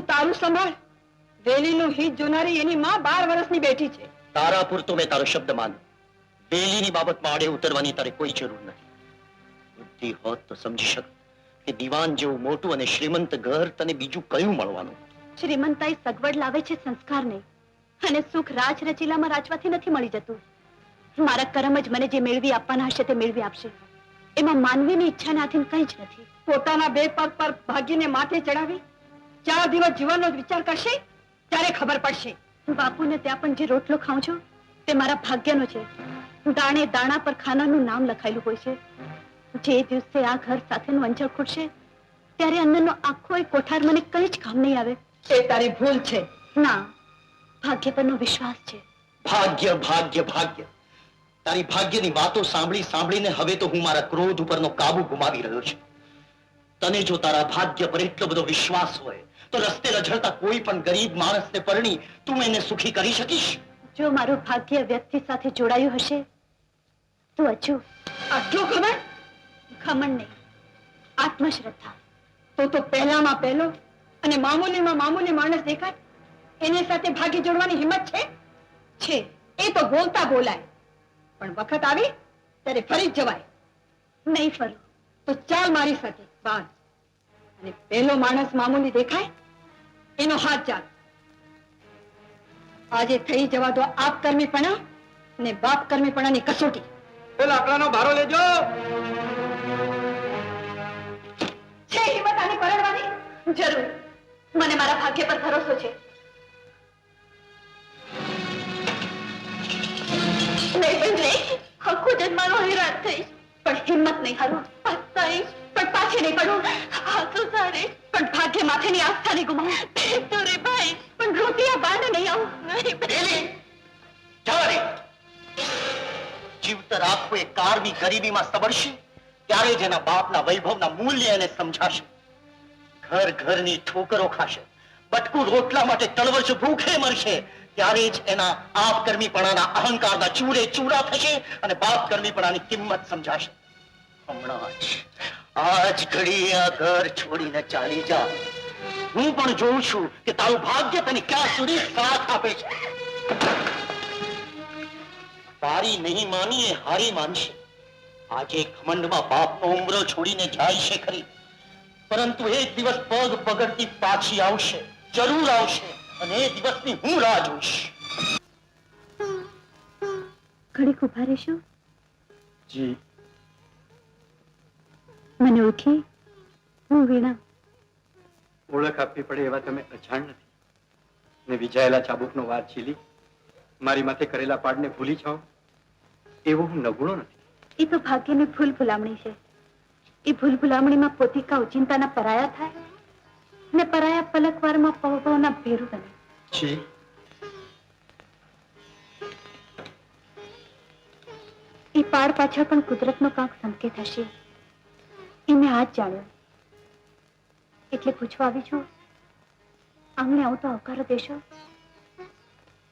તારું સંભાળ. વેલીનું હિત જોનારી એની માં બાર વર્ષની બેઠી છે. તારા પૂરતો મેં તારો શબ્દ માન વેલીની બાબતમાં આડે ઉતરવાની તારે કોઈ જરૂર નથી. બુદ્ધિ હોત તો સમજી શક કે દીવાન જેવું મોટું અને શ્રીમંત ઘર તને બીજું કયું મળવાનું? શ્રીમંતાઈ સગવડ લાવે છે સંસ્કાર નહીં અને સુખ રાજ રચીલામાં રાચવાથી નથી મળી જતું. મારા કરમ જ મને જે મેળવી આપવાના હશે તે મેળવી આપશે. એમાં માનવીની ઈચ્છાના આધીન કંઈ જ નથી. પોતાના બે પગ પર ભાગીને માથે ચડાવી? ચાર દિવસ જીવનનો વિચાર કરશે ત્યારે ખબર પડશે. બાપુને ત્યાં પણ જે રોટલો ખાઉં છું તે મારા ભાગ્યનો છે. દાણે દાણા પર ખાનાનું નામ લખાયેલું હોય છે. જે દિવસે આ ઘર સાથેનું અંજળ ખૂટશે ત્યારે અંદરનો આખો એ કોઠાર મને કઈ જ કામ નહીં આવે. એ તારી ભૂલ છે. ના ભાગ્ય પરનો વિશ્વાસ છે. ભાગ્ય ભાગ્ય ભાગ્ય. તારી ભાગ્યની વાતો સાંભળી સાંભળીને હવે તો હું મારા ક્રોધ ઉપરનો કાબુ ગુમાવી રહ્યો છું. તને જો તારા ભાગ્ય પર એટલો બધો વિશ્વાસ હોય તો રસ્તે રઝળતા કોઈ પણ ગરીબ માણસને પરણી તું એને સુખી કરી શકીશ? જો મારું ભાગ્ય વ્યક્તિ સાથે જોડાયું હશે, તો અચૂક આટલો ખબર ખમણ નહીં, આત્મશ્રદ્ધા. તો તો પહેલામાં પહેલો અને મામૂલીમાં મામૂલી માણસ દેખાય. એને સાથે ભાગી જોડવાની હિંમત છે? છે, એ તો બોલતા બોલાય. પણ વખત આવી, ત્યારે ફરી જવાય. નહીં ફરું, તો ચાલ મારી સાથે બાર અને પેલો માણસ મામૂલી દેખાય એનો હાથ ચાલ. આજે થઈ જવા દો આપ કર્મીપણા ને બાપ કર્મીપણાની કસોટી. એ લાકડાનો ભારો લેજો. છે હિંમત આની પરણવાની? જરૂર. મને મારા ભાગ્ય પર ભરોસો છે. નહીં બેન નહીં. આખો જન્માનો હેરાન થઈશ. પણ હિંમત નહીં હારું પસ્તાઈશ પણ પાછી નહીં પડું. પણ માથેની આસ્થા નહીં ગુમાવું. તો રે ભાઈ પણ રોટિયા બાંધ નહીં આવું. નહીં. જવા જીવતર આખું એ કારવી ગરીબીમાં સબરશે ત્યારે જ એના બાપના વૈભવના મૂલ્ય એને સમજાશે. ઘર ઘરની ઠોકરો ખાશે બટકું રોટલા માટે તળવશ ભૂખે મરશે ત્યારે જ એના આપ કર્મીપણાના અહંકારના ચૂરે ચૂરા થશે અને બાપ કર્મીપણાની કિંમત સમજાશે. હમણાં જ આજ ઘડી આ ઘર છોડીને ચાલી જા. હું પણ જોઉં છું કે તારું ભાગ્ય તને ક્યાં સુધી સાથ આપે છે. તારી નહીં માની એ હારી માનશે. આજે ખમંડમાં બાપનો ઉમરો છોડીને જાય છે ખરી. પરંતુ એક દિવસ પગ પગડતી પાછી આવશે જરૂર આવશે અને એ દિવસની હું રાહ જોઈશ. ઘડીક ઊભા રહેશો. જી. મને ઓળખી હું વીણા. ઓળખ આપવી પડે એવા તમે અજાણ નથી. ને વિજાયેલા ચાબુકનો વાર છીલી. મારી માથે કરેલા પાડને ભૂલી જાઓ. એવો હું નગુણો નથી. એ તો ભાગ્યની ભૂલ ભૂલામણી છે. એ ભૂલ ભૂલામણીમાં પોતિકા ઉચિંતાના પરાયા થાય ને પરાયા પલકવારમાં પવપવના ભેરું બને. જી એ પાડ પાછળ પણ કુદરતનો કાંક સંકેત હશે. આજ જાણ્યો. એટલે પૂછવા આવી છું આંગણે આવું આવકારો દેશો?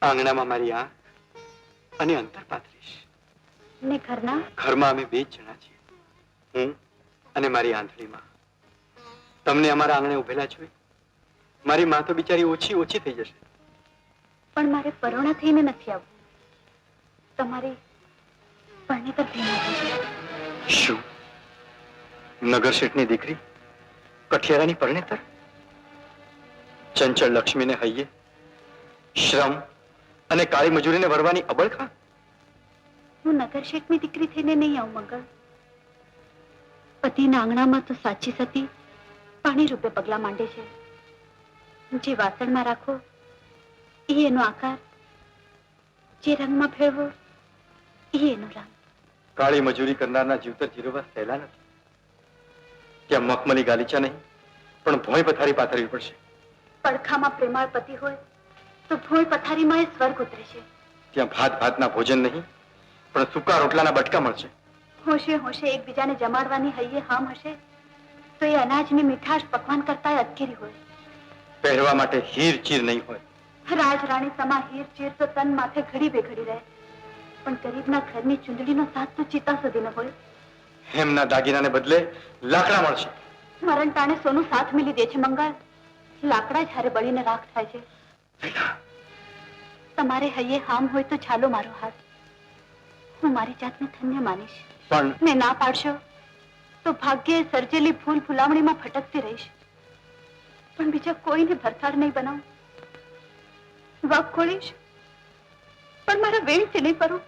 આંગણામાં મારી આંખ અને અંતર પાથરીશ. ને ઘરના? ઘરમાં અમે બે જ જણા છીએ. હું અને મારી આંધળીમાં તમને અમારા આંગણે ઉભેલા જોઈ મારી માં તો બિચારી ઓછી ઓછી થઈ જશે. પણ મારે પરોણા થઈને નથી આવવું. તમારી પરણેતર થઈને શું? નગર શેઠની દીકરી કઠિયારાની પરણેતર? ચંચળ લક્ષ્મીને હૈયે શ્રમ અને કાળી મજૂરીને વરવાની અબળખા હું નગર શેઠની દીકરી થઈને નહીં આવું મંગળ. પતિના આંગણામાં તો સાચી સતી પાણી રૂપે પગલા માંડે છે. જે વાસણમાં રાખો એ એનો આકાર. જે રંગમાં ફેરવો એ એનો રંગ. કાળી મજૂરી કરનારના જીવતર જીરવા સહેલા નથી. ત્યાં મખમલી ગાલીચા નહીં? પણ ભોંય પથારી પાથરવી પડશે. પડખામાં પ્રેમાળ પતિ હોય તો ભોય પથારીમાં એ સ્વર્ગ ઉતરે છે. ત્યાં ભાત ભાતના ભોજન નહીં પણ સૂકા રોટલાના બટકા મળશે. હોશે હોશે એકબીજાને જમાડવાની હૈયે હામ હશે તો એ અનાજની મીઠાશ પકવાન કરતા અટકેરી હોય. પહેરવા માટે હીર ચીર નહીં હોય. રાજ રાણી સમા હીર ચીર તો તન માથે ઘડી બે ઘડી રહે. પણ ગરીબના ઘરની ચૂંદડીનો સાથ તો ચિતા સુધી ન હોય. હેમના દાગીનાને બદલે લાકડા મળશે. મરણ ટાણે સોનું સાથ મિલી દે છે મંગળ. લાકડા જ્યારે બળીને રાખ થાય છે. તમારે હૈયે હામ હોય તો ચાલો મારો હાથ. હું મારી જાતને ધન્ય માનીશ. પણ ને ના પાડશો તો ભાગ્યે સર્જેલી ફૂલ ફુલામણીમાં ફટકતી રહીશ. પણ બીજા કોઈને ભરથાળ નહીં બનાવું. વખ ખોલીશ. પણ મારા વેણથી નહીં કરું